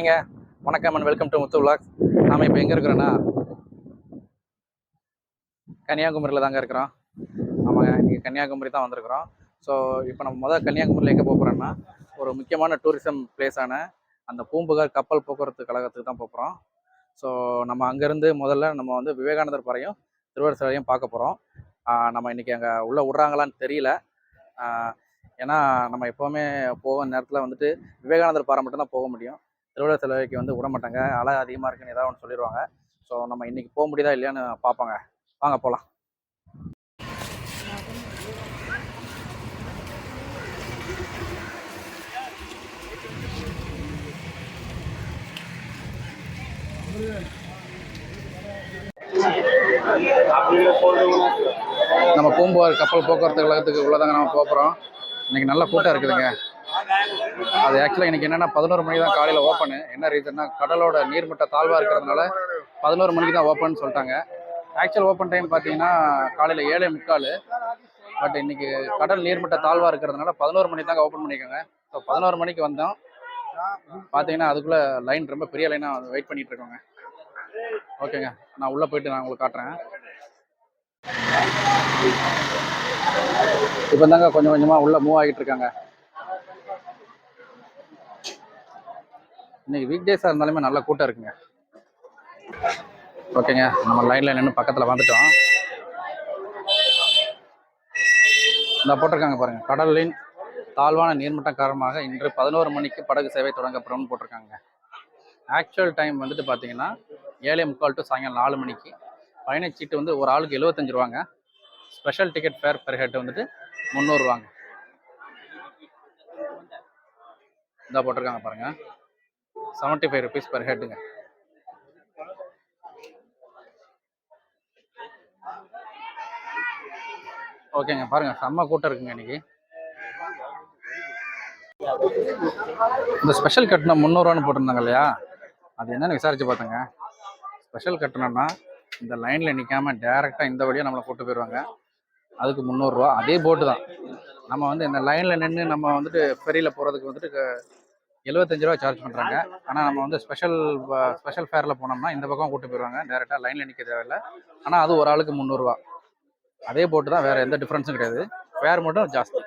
ஹாய்ங்க வணக்கம் and welcome to Muthu vlogs. நாம் இப்போ எங்கே இருக்கிறோன்னா கன்னியாகுமரியில் தாங்க இருக்கிறோம். ஆமாங்க இங்கே கன்னியாகுமரி தான் வந்திருக்கிறோம். ஸோ இப்போ நம்ம முதல் கன்னியாகுமரியில் எங்கே போகிறோன்னா ஒரு முக்கியமான டூரிசம் பிளேஸான அந்த பூம்புகார் கப்பல் போக்குவரத்து கழகத்துக்கு தான் போகிறோம் ஸோ நம்ம அங்கேருந்து முதல்ல நம்ம வந்து விவேகானந்தர் பாறையும் திருவள்ளுவர் சிலையும் பார்க்க போகிறோம் நம்ம இன்றைக்கி அங்கே உள்ளே விட்றாங்களான்னு தெரியல. ஏன்னா நம்ம எப்போவுமே போக நேரத்தில் வந்துட்டு விவேகானந்தர் பாறை மட்டும்தான் போக முடியும். திருவிழா செலவைக்கு வந்து விட மாட்டாங்க அலை அதிகமாக இருக்குன்னு ஏதாவது ஒன்று சொல்லிடுவாங்க ஸோ நம்ம இன்னைக்கு போக முடியுதா இல்லையான்னு பார்ப்பாங்க. வாங்க போகலாம் நம்ம பூம்புவார் கப்பல் போக்குவரத்து கழகத்துக்கு உள்ளதாங்க நம்ம போகிறோம் இன்னைக்கு நல்ல கூட்டம் இருக்குதுங்க. அது ஆக்சுவலாக எனக்கு என்னென்னா பதினோரு மணிக்கு தான் காலையில் ஓப்பனு என்ன ரீசன்னா கடலோட நீர்மட்ட தாழ்வாக இருக்கிறதுனால பதினோரு மணிக்கு தான் ஓப்பன் சொல்லிட்டாங்க. ஆக்சுவல் ஓப்பன் டைம் பார்த்தீங்கன்னா காலையில் ஏழே முக்கால். பட் இன்னைக்கு கடல் நீர்மட்ட தாழ்வாக இருக்கிறதுனால பதினோரு மணி தாங்க ஓப்பன் பண்ணியிருக்காங்க ஸோ பதினோரு மணிக்கு வந்தோம். பார்த்தீங்கன்னா அதுக்குள்ளே லைன் ரொம்ப பெரிய லைனாக வெயிட் பண்ணிகிட்டு இருக்கோங்க. ஓகேங்க நான் உள்ளே போயிட்டு நான் உங்களுக்கு காட்டுறேன். இப்போ தாங்க கொஞ்சம் கொஞ்சமாக உள்ளே மூவ் ஆகிட்டு இருக்காங்க. இன்னைக்கு வீக் டேஸாக இருந்தாலுமே நல்ல கூட்டம் இருக்குங்க. ஓகேங்க நம்ம லைனில் நின்று பக்கத்தில் வந்துட்டோம். இந்த போட்டிருக்காங்க பாருங்கள் கடலின் தாழ்வான நீர்மட்டம் காரணமாக இன்று பதினோரு மணிக்கு படகு சேவை தொடங்கப்படும்னு போட்டிருக்காங்க. ஆக்சுவல் டைம் வந்துட்டு பார்த்தீங்கன்னா ஏழே முக்கால் டு சாயங்காலம் நாலு மணிக்கு. பயணச்சீட்டு வந்து ஒரு ஆளுக்கு எழுபத்தஞ்சு ரூபாங்க. Special ticket fare per head வந்துட்டு முந்நூறுவாங்க இந்த போட்டிருக்காங்க பாருங்கள் செவன்ட்டி ஃபைவ் ருபீஸ் பர் ஹெட்டுங்க ஓகேங்க பாருங்க செம்ம கூட்டம் இருக்குங்க இன்னைக்கு. இந்த ஸ்பெஷல் கட்டணம் முந்நூறுவான்னு போட்டிருந்தாங்க இல்லையா? அது என்னன்னு விசாரிச்சு பார்த்தேங்க ஸ்பெஷல் கட்டணம்னா இந்த லைனில் நிற்காம டேரெக்டாக இந்த வழியாக நம்மளை கூட்டு போயிடுவாங்க அதுக்கு முந்நூறுரூவா அதே போட்டு தான். நம்ம வந்து இந்த லைனில் நின்று நம்ம வந்துட்டு ஃபெரியில் போகிறதுக்கு வந்துட்டு எழுபத்தஞ்சு ரூபா சார்ஜ் பண்ணுறாங்க ஆனால் நம்ம வந்து ஸ்பெஷல் ஸ்பெஷல் ஃபேரில் போனோம்னா இந்த பக்கம் கூட்டு போயிடுவாங்க டேரெக்டாக லைனில் நிற்க தேவையில்ல. ஆனால் அது ஒரு ஆளுக்கு முந்நூறுரூவா அதே போட்டு தான் வேறு எந்த டிஃப்ரென்ஸும் கிடையாது. ஃபேர் மட்டும் ஜாஸ்தி.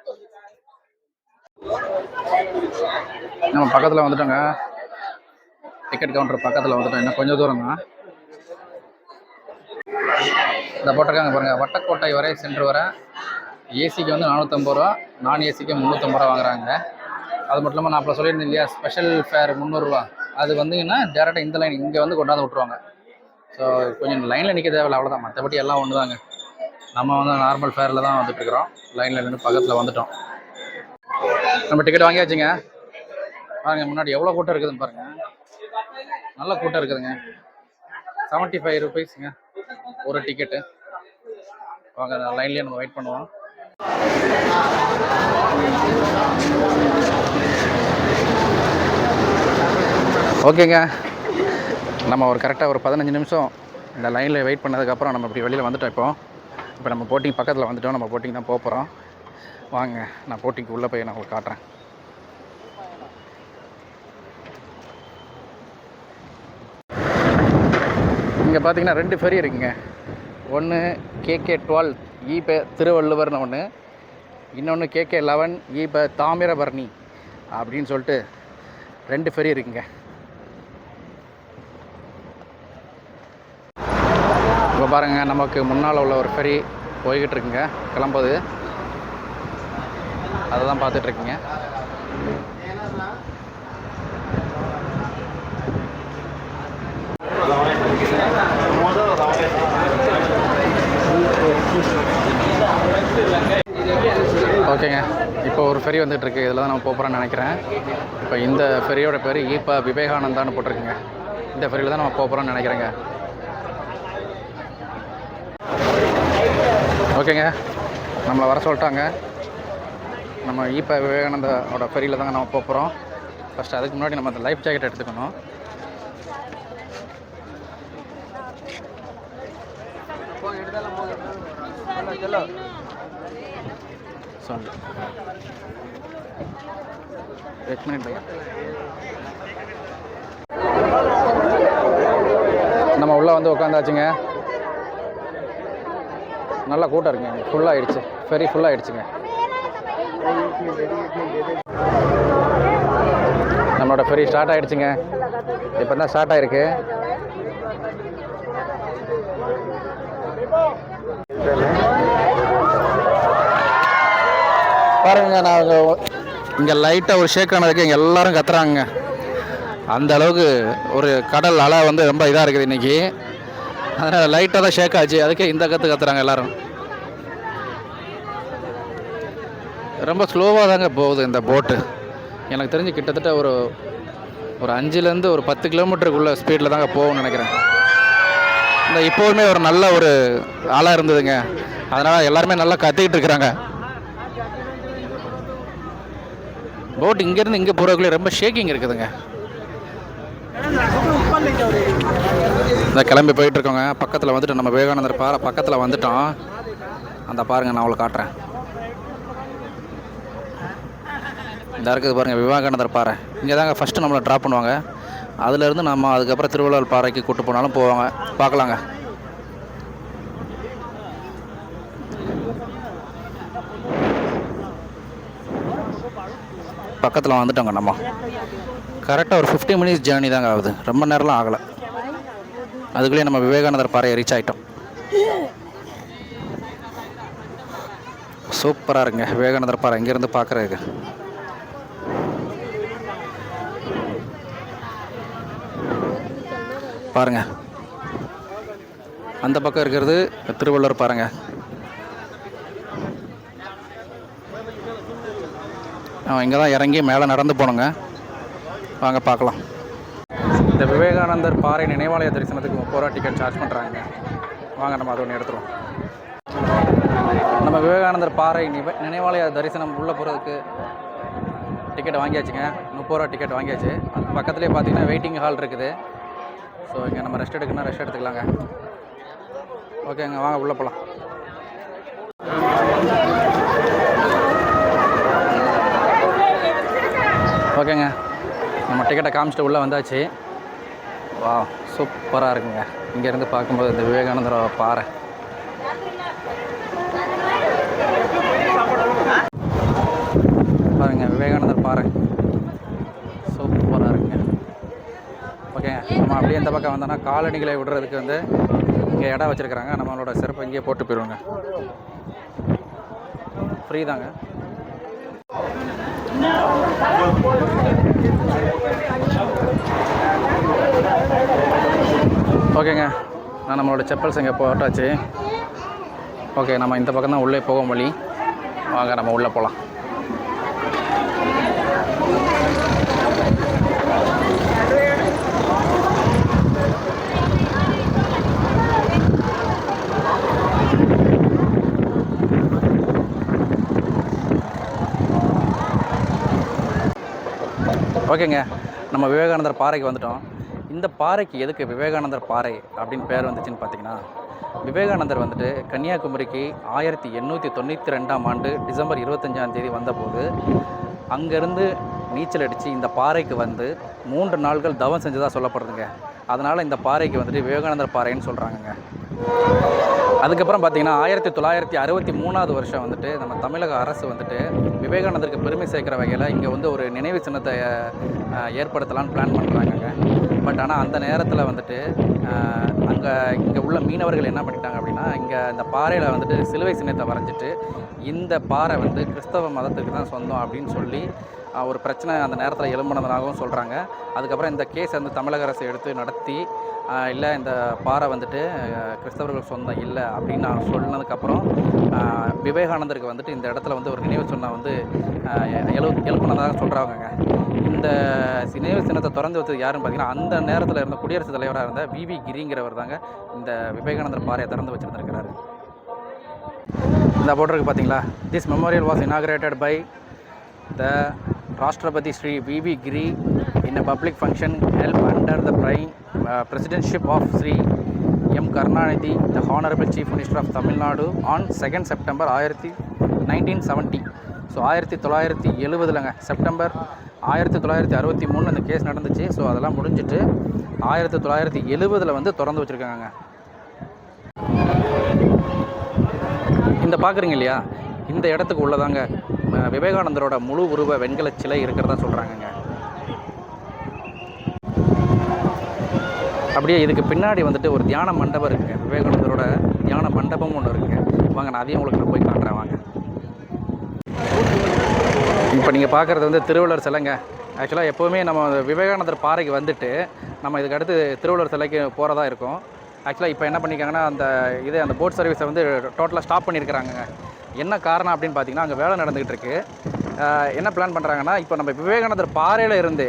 நம்ம பக்கத்தில் வந்துட்டோங்க. டிக்கெட் கவுண்டர் பக்கத்தில் வந்துட்டோம். இன்னும் கொஞ்சம் தூரம் தான். இந்த போட்டிருக்காங்க பாருங்க. வட்டக்கோட்டை வரை சென்று வர ஏசிக்கு வந்து நானூற்றம்பது ரூபா. நான் ஏசிக்கு முந்நூற்றம்பது ரூபா வாங்குறாங்க. அது மட்டும் இல்லாமல் நான் அப்போ சொல்லியிருந்தேன் இல்லையா ஸ்பெஷல் ஃபேர் முந்நூறுரூவா அது வந்தீங்கன்னா டேரெக்டாக இந்த லைன் இங்கே வந்து கொண்டாந்து விட்ருவாங்க ஸோ கொஞ்சம் லைனில் நிற்க தேவையில்ல அவ்வளோதான் மற்றபடி எல்லாம் ஒன்று தாங்க நம்ம வந்து நார்மல் ஃபேரில் தான் வந்துட்டு இருக்கிறோம். லைனில் நின்று பக்கத்தில் வந்துட்டோம். நம்ம டிக்கெட் வாங்கியாச்சுங்க பாருங்க முன்னாடி எவ்வளோ கூட்டம் இருக்குதுன்னு பாருங்கள் நல்ல கூட்டம் இருக்குதுங்க. செவன்ட்டி ஃபைவ் ருபீஸுங்க ஒரு டிக்கெட்டு வாங்க லைன்லேயே நம்ம வெயிட் பண்ணுவோம். ஓகேங்க. நம்ம ஒரு கரெக்டாக ஒரு பதினஞ்சு நிமிஷம் இந்த லைனில் வெயிட் பண்ணதுக்கப்புறம் நம்ம இப்படி வெளியில் வந்துட்டோம் இப்போ. இப்போ நம்ம போட்டிங் பக்கத்தில் வந்துட்டோம். நம்ம போட்டிங் தான் போக போகிறோம் வாங்க நான் போட்டிங்க்கு உள்ளே போய் நான் உங்களுக்கு காட்டுறேன். இங்கே பார்த்தீங்கன்னா ரெண்டு ஃபெரி இருக்குங்க. ஒன்று கேகே டுவெல் ஈப திருவள்ளுவர்னு ஒன்று இன்னொன்று கேகே லெவன் ஈப தாமிரபரணி அப்படின்னு சொல்லிட்டு ரெண்டு ஃபெரி இருக்குங்க. இப்போ பாருங்க நமக்கு முன்னால் உள்ள ஒரு ஃபெரி போய்கிட்டு இருக்குங்க கிளம்புது. அதை தான் பார்த்துட்டு ஓகேங்க. இப்போ ஒரு ஃபெரி வந்துட்டு இருக்கு இதில் தான் நம்ம போகிறோம்னு நினைக்கிறேன். இப்போ இந்த ஃபெரியோட பேர் ஈப்பா விவேகானந்தான்னு போட்டிருக்குங்க. இந்த ஃபெரியில் தான் நம்ம போகிறோம்னு நினைக்கிறேங்க. ஓகேங்க. நம்மளை வர சொல்லிட்டாங்க. நம்ம ஈப்பா விவேகானந்தாவோட ஃபெரியில் தாங்க நம்ம போகிறோம் ஃபஸ்ட்டு அதுக்கு முன்னாடி நம்ம அந்த லைஃப் ஜாக்கெட் எடுத்துக்கணும். సాంగ్ நம்ம உள்ளே வந்து உட்காந்தாச்சுங்க நல்லா கூட்டம் இருக்குங்க. ஃபுல்லாக ஆயிடுச்சு. ஃபெரி ஃபுல்லாக ஆயிடுச்சுங்க. நம்மளோட ஃபெரி ஸ்டார்ட் ஆகிடுச்சுங்க இப்போ தான் ஸ்டார்ட் ஆகிருக்கு பாருங்க நாங்கள் இங்கே லைட்டாக ஒரு ஷேக் ஆனதுக்கு இங்கே எல்லாரும் கத்துறாங்க. அந்த அளவுக்கு ஒரு கடல் அலை வந்து ரொம்ப இதாக இருக்குது இன்றைக்கி அதனால் லைட்டாக தான் ஷேக் ஆச்சு. அதுக்கே இந்த கற்று கத்துறாங்க எல்லோரும். ரொம்ப ஸ்லோவாக தாங்க போகுது இந்த போட்டு எனக்கு தெரிஞ்சு கிட்டத்தட்ட ஒரு ஒரு அஞ்சுலேருந்து ஒரு பத்து கிலோமீட்டருக்குள்ள ஸ்பீடில் தாங்க போகும்னு நினைக்கிறேன். இந்த இப்போவுமே ஒரு நல்ல ஒரு அலை இருந்ததுங்க. அதனால் எல்லாருமே நல்லா கற்றுக்கிட்டு இருக்கிறாங்க. போட் இங்கேருந்து இங்கே போகிறதுக்குள்ளே ரொம்ப ஷேக்கிங் இருக்குதுங்க. இந்த கிளம்பி போயிட்டுருக்கோங்க. பக்கத்தில் வந்துட்டு நம்ம விவேகானந்தர் பாறை பக்கத்தில் வந்துட்டோம். அந்த பாருங்க நான் அவளை காட்டுறேன். இந்த இருக்குது பாருங்கள் விவேகானந்தர் பாறை. இங்கே தாங்க ஃபஸ்ட்டு நம்மளை ட்ராப் பண்ணுவாங்க. அதுலேருந்து நம்ம அதுக்கப்புறம் திருவள்ளுவர் பாறைக்கு கூப்பிட்டு போனாலும் போவாங்க. பார்க்கலாங்க. பக்கத்தில் வந்துட்டோங்க நம்ம. கரெக்டாக ஒரு ஃபிஃப்டி மினிட்ஸ் ஜேர்னி தாங்க ஆகுது. ரொம்ப நேரம்லாம் ஆகலை. அதுக்குள்ளேயே நம்ம விவேகானந்தர் பாறையை ரீச் ஆகிட்டோம் சூப்பராக இருக்குங்க. விவேகானந்தர் பாறை இங்கேருந்து பார்க்குறதுக்கு பாருங்க. அந்த பக்கம் இருக்கிறது திருவள்ளுவர் பாருங்கள் இங்கே தான் இறங்கி மேலே நடந்து போகணுங்க. வாங்க பார்க்கலாம். இந்த விவேகானந்தர் பாறை நினைவாலய தரிசனத்துக்கு முப்பது ரூபா டிக்கெட் சார்ஜ் பண்ணுறாங்க வாங்க நம்ம அது ஒன்று எடுத்துருவோம். நம்ம விவேகானந்தர் பாறை நினைவாலய தரிசனம் உள்ளே போகிறதுக்கு டிக்கெட் வாங்கியாச்சுங்க. முப்பது ரூபா டிக்கெட் வாங்கியாச்சு. அது பக்கத்துலேயே பார்த்தீங்கன்னா வெயிட்டிங் ஹால் இருக்குது. ஸோ இங்கே நம்ம ரெஸ்ட் எடுக்கணும் ரெஸ்ட் எடுத்துக்கலாங்க. ஓகேங்க வாங்க உள்ளே போகலாம் ஓகேங்க. நம்ம டிக்கெட்டை காமிச்சிட்டு உள்ளே வந்தாச்சு. வா சூப்பராக இருக்குங்க. இங்கேருந்து பார்க்கும்போது இந்த விவேகானந்தர பாறை. பாருங்க விவேகானந்தர் பாறை. சூப்பராக இருக்குங்க. ஓகேங்க நம்ம அப்படியே இந்த பக்கம் வந்தோம்னா காலணிகளை விடுறதுக்கு வந்து இங்கே இடம் வச்சுருக்குறாங்க. நம்மளோட சிறப்பு இங்கேயே போட்டு போயிடுவோங்க. ஃப்ரீ தாங்க. ஓகேங்க. நான் நம்மளோட செப்பல்ஸ் இங்கே போட்டாச்சு. ஓகே நம்ம இந்த பக்கம் தான் உள்ளே போக வழி. வாங்க நம்ம உள்ளே போகலாம் ஓகேங்க. நம்ம விவேகானந்தர் பாறைக்கு வந்துட்டோம். இந்த பாறைக்கு எதுக்கு விவேகானந்தர் பாறை அப்படின்னு பேர் வந்துச்சுன்னு பார்த்தீங்கன்னா விவேகானந்தர் வந்துட்டு கன்னியாகுமரிக்கு ஆயிரத்தி எண்ணூற்றி தொண்ணூற்றி ரெண்டாம் ஆண்டு டிசம்பர் இருபத்தஞ்சாம் தேதி வந்தபோது அங்கேருந்து நீச்சல் அடித்து இந்த பாறைக்கு வந்து மூன்று நாள்கள் தவம் செஞ்சதாக சொல்லப்படுதுங்க. அதனால் இந்த பாறைக்கு வந்துட்டு விவேகானந்தர் பாறைன்னு சொல்கிறாங்கங்க அதுக்கப்புறம் பார்த்தீங்கன்னா ஆயிரத்தி தொள்ளாயிரத்தி அறுபத்தி மூணாவது வருஷம் வந்துட்டு நம்ம தமிழக அரசு வந்துட்டு விவேகானந்தருக்கு பெருமை சேர்க்குற வகையில் இங்கே வந்து ஒரு நினைவு சின்னத்தை ஏற்படுத்தலான்னு ஏற்படுத்தலாம்னு பிளான் பண்ணுறாங்கங்க பட் ஆனால் அந்த நேரத்தில் வந்துட்டு அங்கே இங்கே உள்ள மீனவர்கள் என்ன பண்ணிட்டாங்க அப்படின்னா இங்கே இந்த பாறையில் வந்துட்டு சிலுவை சின்னத்தை வரைஞ்சிட்டு இந்த பாறை வந்து கிறிஸ்தவ மதத்துக்கு தான் சொந்தம் அப்படின்னு சொல்லி ஒரு பிரச்சனை அந்த நேரத்தில் எழும்புனதாகவும் சொல்கிறாங்க அதுக்கப்புறம் இந்த கேஸ் வந்து தமிழக அரசு எடுத்து நடத்தி இல்லை இந்த பாறை வந்துட்டு கிறிஸ்தவர்கள் சொந்தம் இல்லை அப்படின்னு நான் சொன்னதுக்கப்புறம் விவேகானந்தருக்கு வந்துட்டு இந்த இடத்துல வந்து ஒரு நினைவு சொன்ன வந்து எழு எழுப்பினதாக சொல்கிறாங்கங்க இந்த நினைவு சின்னத்தை திறந்து வச்சது யாருன்னு பார்த்தீங்கன்னா அந்த நேரத்தில் இருந்த குடியரசுத் தலைவராக இருந்த வி. வி. கிரிங்கிறவர் தாங்க இந்த விவேகானந்தர் பாறையை திறந்து வச்சுருந்துருக்கிறாரு. இந்த போட்டிருக்கு பார்த்தீங்களா this memorial was inaugurated by the Rashtrapati Shri V V Giri in a public function held under the prime presidentship of Shri M Karunanidhi the honourable chief minister of Tamil Nadu on second September ஆயிரத்தி nineteen seventy so ஆயிரத்தி தொள்ளாயிரத்தி எழுபதுலங்க September ஆயிரத்தி தொள்ளாயிரத்தி அறுபத்தி மூணு அந்த case நடந்துச்சு. So அதெல்லாம் முடிஞ்சிட்டு ஆயிரத்தி தொள்ளாயிரத்தி எழுபதில் வந்து திறந்து வச்சுருக்காங்க இந்த பார்க்குறீங்க இல்லையா? இந்த இடத்துக்கு உள்ளதாங்க. விவேகானந்தரோட முழு உருவ வெண்கல சிலை இருக்கிறதா சொல்கிறாங்கங்க அப்படியே இதுக்கு பின்னாடி வந்துட்டு ஒரு தியான மண்டபம் இருக்குங்க. விவேகானந்தரோட தியான மண்டபம் ஒன்று இருக்குங்க. வாங்க நான் அதையும் உங்களுக்கு நான் போய் காட்டுறேன் வாங்க. இப்போ நீங்கள் பார்க்குறது வந்து திருவள்ளுவர் சிலைங்க. ஆக்சுவலாக எப்போவுமே நம்ம விவேகானந்தர் பாறைக்கு வந்துட்டு நம்ம இதுக்கு அடுத்து திருவள்ளுவர் சிலைக்கு போகிறதா இருக்கும். ஆக்சுவலாக இப்போ என்ன பண்ணியிருக்காங்கன்னா அந்த இது அந்த போட் சர்வீஸை வந்து டோட்டலாக ஸ்டாப் பண்ணியிருக்கிறாங்க என்ன காரணம் அப்படின்னு பார்த்தீங்கன்னா அங்கே வேலை நடந்துகிட்டு இருக்கு. என்ன பிளான் பண்ணுறாங்கன்னா இப்போ நம்ம விவேகானந்தர் பாறையில் இருந்து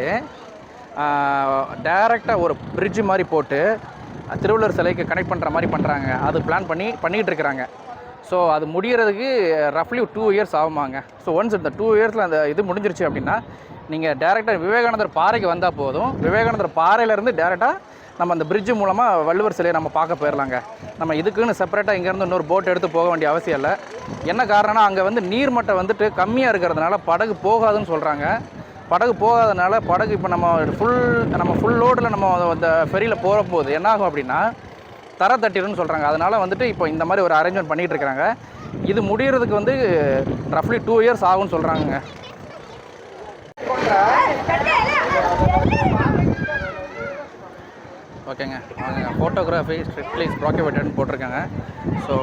டைரெக்டாக ஒரு பிரிட்ஜ் மாதிரி போட்டு திருவள்ளுவர் சிலைக்கு கனெக்ட் பண்ணுற மாதிரி பண்ணுறாங்க அது பிளான் பண்ணி பண்ணிகிட்டு இருக்கிறாங்க. ஸோ அது முடியறதுக்கு ரஃப்லி டூ இயர்ஸ் ஆகுமாங்க. ஸோ ஒன்ஸ் இந்த டூ இயர்ஸில் அந்த இது முடிஞ்சிருச்சு அப்படின்னா நீங்கள் டேரெக்டாக விவேகானந்தர் பாறைக்கு வந்தால் போதும். விவேகானந்தர் பாறையிலேருந்து டேரெக்டாக நம்ம அந்த பிரிட்ஜு மூலமாக வள்ளுவர் சிலையை நம்ம பார்க்க போயிடலாங்க நம்ம இதுக்குன்னு செப்பரேட்டாக இங்கேருந்து இன்னொரு போட் எடுத்து போக வேண்டிய அவசியம் இல்லை. என்ன காரணம்னா அங்கே வந்து நீர்மட்டம் வந்துட்டு கம்மியாக இருக்கிறதுனால படகு போகாதுன்னு சொல்கிறாங்க படகு போகாதனால படகு இப்போ நம்ம ஃபுல் நம்ம ஃபுல் லோடில் நம்ம அந்த ஃபெரியில் போகிற போது என்ன ஆகும் அப்படின்னா தர தட்டிடும்னு சொல்கிறாங்க அதனால் வந்துட்டு இப்போ இந்த மாதிரி ஒரு அரேஞ்ச்மெண்ட் பண்ணிகிட்டு இருக்கிறாங்க இது முடியறதுக்கு வந்து ரஃப்லி டூ இயர்ஸ் ஆகும்னு சொல்கிறாங்க ஓகேங்க. அவங்க ஃபோட்டோகிராஃபி ஸ்ட்ரிக்ட்லி ப்ராக்கிபேட்டட்னு போட்டிருக்காங்க. ஸோ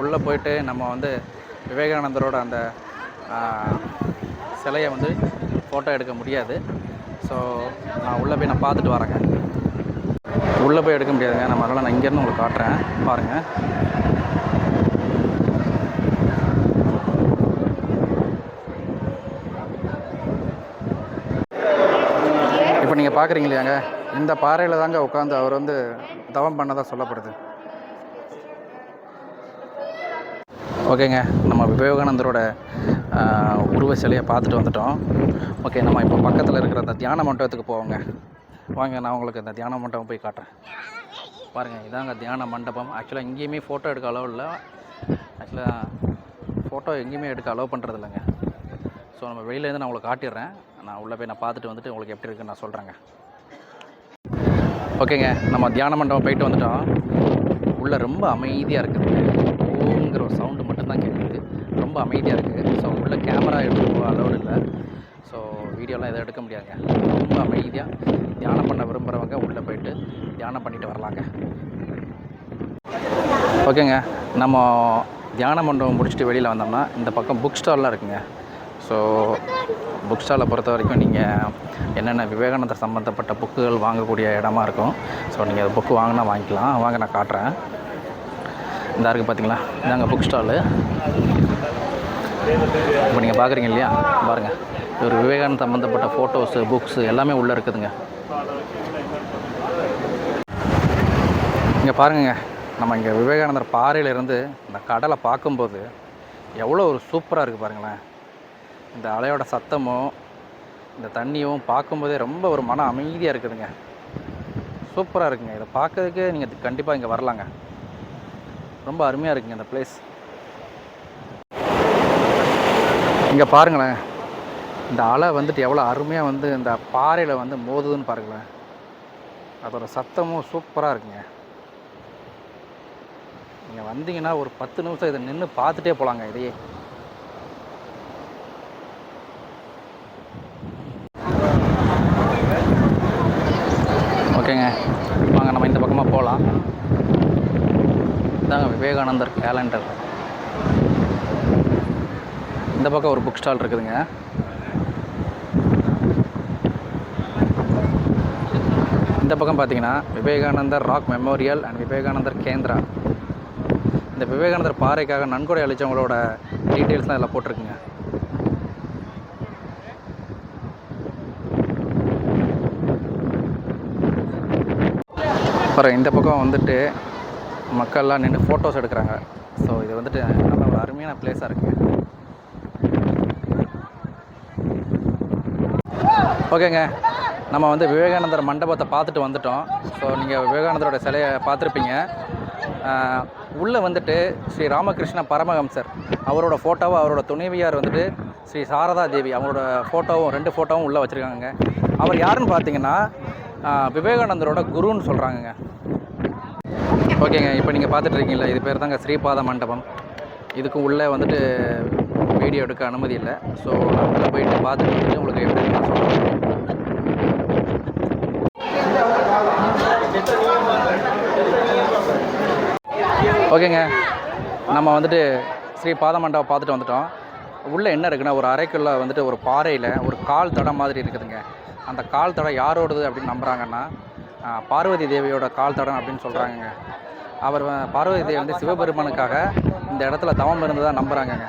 உள்ளே போயிட்டு நம்ம வந்து விவேகானந்தரோட அந்த சிலையை வந்து ஃபோட்டோ எடுக்க முடியாது. ஸோ நான் உள்ளே போய் நான் பார்த்துட்டு வரேங்க. உள்ளே போய் எடுக்க முடியாதுங்க. நம்ம அதனால் நான் இங்கேருந்து உங்களுக்கு காட்டுறேன். பாருங்கள் இப்போ நீங்கள் பார்க்குறீங்க இல்லையாங்க? இந்த பாறையில் தாங்க உட்காந்து அவர் வந்து தவம் பண்ணதாக சொல்லப்படுது. ஓகேங்க நம்ம விவேகானந்தரோட உருவ சிலையை பார்த்துட்டு வந்துட்டோம். ஓகே நம்ம இப்போ பக்கத்தில் இருக்கிற அந்த தியான மண்டபத்துக்கு போவோங்க. வாங்க நான் உங்களுக்கு இந்த தியான மண்டபம் போய் காட்டுறேன். பாருங்கள் இதாங்க தியான மண்டபம். ஆக்சுவலாக எங்கேயுமே ஃபோட்டோ எடுக்க அலோவ் இல்லை. ஆக்சுவலாக ஃபோட்டோ எங்கேயுமே எடுக்க அலோவ் பண்ணுறது இல்லைங்க ஸோ நம்ம வெளியிலேருந்து நான் உங்களுக்கு காட்டிடுறேன். நான் உள்ளே போய் நான் பார்த்துட்டு வந்துட்டு உங்களுக்கு எப்படி இருக்குன்னு நான் சொல்கிறேங்க ஓகேங்க நம்ம தியான மண்டபம் போயிட்டு வந்துட்டோம். உள்ளே ரொம்ப அமைதியாக இருக்குதுங்க ஓங்கிற ஒரு சவுண்டு மட்டும்தான் கேட்குது ரொம்ப அமைதியாக இருக்குது ஸோ உள்ளே கேமரா எடுத்து போக அலோடு இல்லை. ஸோ வீடியோலாம் எதுவும் எடுக்க முடியாதுங்க. ரொம்ப அமைதியாக தியானம் பண்ண விரும்புகிறவங்க உள்ளே போயிட்டு தியானம் பண்ணிட்டு வரலாங்க. ஓகேங்க நம்ம தியான மண்டபம் முடிச்சுட்டு வெளியில் வந்தோம்னா இந்த பக்கம் புக் ஸ்டால்லாம் இருக்குங்க. ஸோ புக் ஸ்டாலை பொறுத்த வரைக்கும் நீங்கள் என்னென்ன விவேகானந்தர் சம்மந்தப்பட்ட புக்குகள் வாங்கக்கூடிய இடமா இருக்கும் ஸோ நீங்கள் புக்கு வாங்கினா வாங்கிக்கலாம். வாங்க நான் காட்டுறேன். இந்த இருக்குது பார்த்தீங்களா இதாங்க புக் ஸ்டாலு இப்போ நீங்கள் பார்க்குறீங்க இல்லையா? பாருங்கள் ஒரு விவேகானந்த சம்மந்தப்பட்ட ஃபோட்டோஸு புக்ஸு எல்லாமே உள்ளே இருக்குதுங்க. இங்கே பாருங்கங்க. நம்ம இங்கே விவேகானந்தர் பாறையிலேருந்து இந்த கடலை பார்க்கும்போது எவ்வளோ ஒரு சூப்பராக இருக்குது பாருங்களேன். இந்த அலையோட சத்தமும் இந்த தண்ணியும் பார்க்கும்போதே ரொம்ப ஒரு மன அமைதியாக இருக்குதுங்க. சூப்பராக இருக்குங்க. இதை பார்க்கறதுக்கே நீங்கள் கண்டிப்பாக இங்கே வரலாங்க. ரொம்ப அருமையாக இருக்குங்க இந்த பிளேஸ் இங்கே பாருங்களேன். இந்த அலை வந்துட்டு எவ்வளோ அருமையாக வந்து இந்த பாறையில் வந்து மோதுதுன்னு பாருங்களேன். அதோட சத்தமும் சூப்பராக இருக்குங்க. நீங்கள் வந்தீங்கன்னா ஒரு பத்து நிமிஷம் இதை நின்று பார்த்துட்டே போகலாங்க இதையே ஓகேங்க வாங்க போகலாம். இதாங்க விவேகானந்தர் கேலண்டர் இந்த பக்கம் ஒரு புக் ஸ்டால் இருக்குதுங்க. இந்த பக்கம் பார்த்தீங்கன்னா Vivekanandar rock memorial and Vivekanandar Kendra. இந்த விவேகானந்தர் பாறைக்காக நன்கொடை அளித்தவங்களோட டீட்டெயில்ஸ்லாம் இதில் போட்டிருக்குங்க. அப்புறம் இந்த பக்கம் வந்துட்டு மக்கள்லாம் நின்று ஃபோட்டோஸ் எடுக்கிறாங்க. ஸோ இது வந்துட்டு நல்ல ஒரு அருமையான பிளேஸாக இருக்குது ஓகேங்க நம்ம வந்து விவேகானந்தர் மண்டபத்தை பார்த்துட்டு வந்துட்டோம். ஸோ நீங்கள் விவேகானந்தரோட சிலையை பார்த்துருப்பீங்க. உள்ளே வந்துட்டு ஸ்ரீ ராமகிருஷ்ண பரமஹம்சர் அவரோட ஃபோட்டோவும் அவரோட துணைவியார் வந்துட்டு ஸ்ரீ சாரதா தேவி அவரோட ஃபோட்டோவும் ரெண்டு ஃபோட்டோவும் உள்ளே வச்சுருக்காங்க அவர் யாருன்னு பார்த்தீங்கன்னா விவேகானந்தரோட குருன்னு சொல்கிறாங்கங்க ஓகேங்க இப்போ நீங்கள் பார்த்துட்ருக்கீங்களா இது பேர் தாங்க ஸ்ரீபாத மண்டபம். இதுக்கு உள்ளே வந்துட்டு வீடியோ எடுக்க அனுமதி இல்லை. ஸோ நான் உள்ளே போயிட்டு பார்த்துட்டு உங்களுக்கு எப்படி நான் சொல்கிறேன் ஓகேங்க நம்ம வந்துட்டு ஸ்ரீ பாத மண்டபம் பார்த்துட்டு வந்துட்டோம். உள்ளே என்ன இருக்குன்னா ஒரு அறைக்குள்ளே வந்துட்டு ஒரு பாறையில் ஒரு கால் தடம் மாதிரி இருக்குதுங்க. அந்த கால் தடம் யாரோடது அப்படின்னு நம்புகிறாங்கன்னா பார்வதி தேவியோட கால் தடம் அப்படின்னு சொல்கிறாங்கங்க அவர் பார்வதி தேவி வந்து சிவபெருமானுக்காக இந்த இடத்துல தவம் இருந்ததாக நம்புகிறாங்கங்க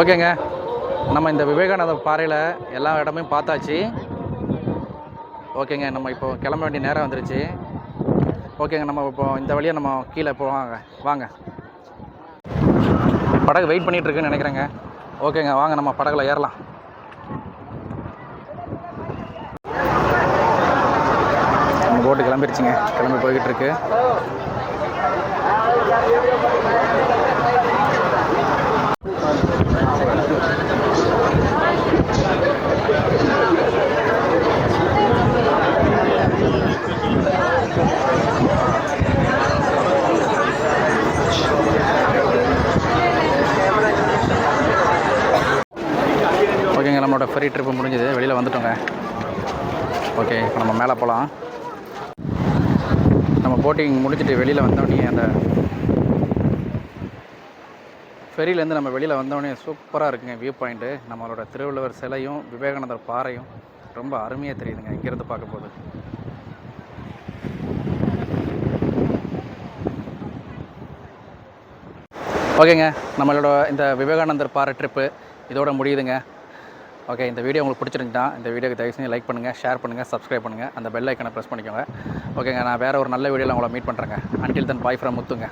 ஓகேங்க. நம்ம இந்த விவேகானந்தர் பாறையில் எல்லா இடமும் பார்த்தாச்சு. ஓகேங்க நம்ம இப்போ கிளம்ப வேண்டிய நேரம் வந்துருச்சு. ஓகேங்க நம்ம இப்போ இந்த வழியாக நம்ம கீழே போவாங்க வாங்க. படகு வெயிட் பண்ணிகிட்ருக்குன்னு நினைக்கிறேங்க. ஓகேங்க வாங்க நம்ம படகுல ஏறலாம். போட்டு கிளம்பிருச்சுங்க கிளம்பி போய்கிட்டு இருக்கு ஓகேங்க நம்மளோட ஃபெரி ட்ரிப்பு முடிஞ்சது வெளியில் வந்துட்டோங்க ஓகே இப்போ நம்ம மேலே போகலாம் நம்ம போட்டிங் முடிச்சுட்டு வெளியில் வந்தோடனே அந்த ஃபெரியிலேருந்து நம்ம வெளியில் வந்தோடனே சூப்பராக இருக்குங்க வியூ பாயிண்ட்டு நம்மளோட திருவள்ளுவர் சிலையும் விவேகானந்தர் பாறையும் ரொம்ப அருமையாக தெரியுதுங்க இங்கேருந்து பார்க்கும்போது. ஓகேங்க நம்மளோட இந்த விவேகானந்தர் பாறை ட்ரிப்பு இதோட முடியுதுங்க. ஓகே இந்த வீடியோ உங்களுக்கு பிடிச்சிருந்துச்சுன்னா இந்த வீடியோக்கு தயவு செஞ்சு லைக் பண்ணுங்கள் ஷேர் பண்ணுங்கள் சப்ஸ்கிரைப் பண்ணுங்கள் அந்த பெல் ஐக்கனை ப்ரெஸ் பண்ணிக்கோங்க. ஓகேங்க நான் வேறு ஒரு நல்ல வீடியோவில் உங்களை மீட் பண்ணுறேங்க அன்டில் தன் பாய் ஃப்ரம் முத்துங்க.